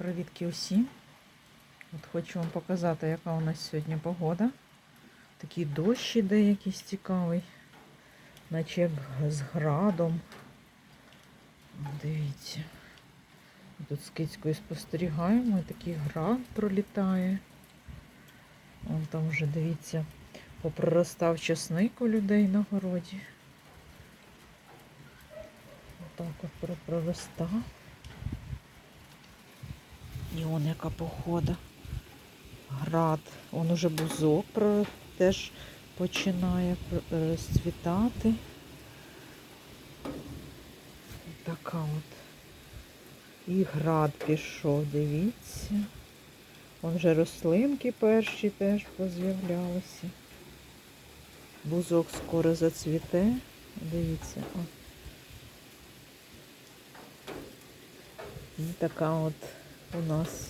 Привітки усім. От хочу вам показати, яка у нас сьогодні погода. Такий дощ іде якийсь цікавий, наче як з градом. Дивіться. Тут з кицькою спостерігаємо, і такий град пролітає. Вон там вже, дивіться, попроростав часник у людей на городі. Отак от проростав. І он яка похода. Град. Он уже бузок теж починає розцвітати. Така от. І град пішов, дивіться. Вон вже рослинки перші теж поз'являлися. Бузок скоро зацвіте. Дивіться. О. І така от у нас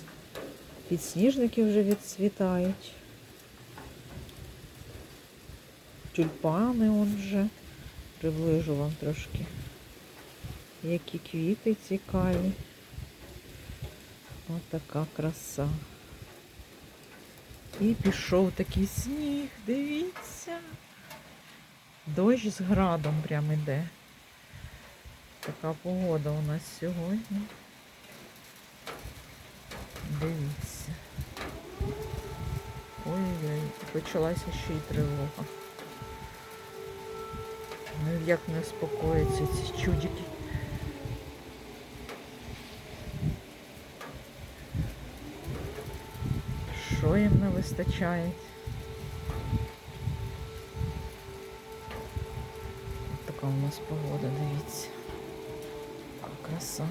підсніжники вже відцвітають. Тюльпани он вже. Приближу вам трошки. Які квіти цікаві. Ось така краса. І пішов такий сніг, дивіться. Дощ з градом прям іде. Така погода у нас сьогодні. Дивіться. Ой-ой, почалася ще й тривога. Ну як не успокоїться ці чудики. Що їм не вистачає? Така у нас погода, дивіться. Краса.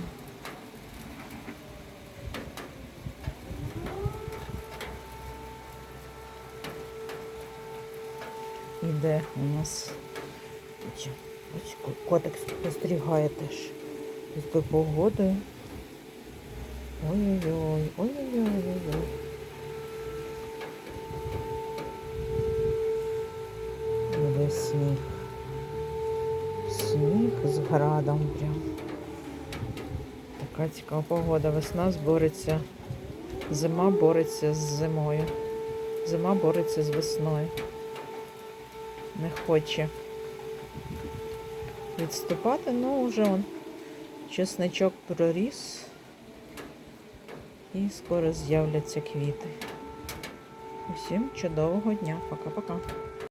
Іде у нас котик спостерігає теж з погодою. Ой-ой-ой, ой-ой-ой-ой-ой. Іде сніг. Сніг з градом прям. Така цікава погода. Весна збореться. Зима бореться з зимою. Зима бореться з весною. Не хоче відступати, ну вже он чесничок проріс. І скоро з'являться квіти. Усім чудового дня. Пока-пока.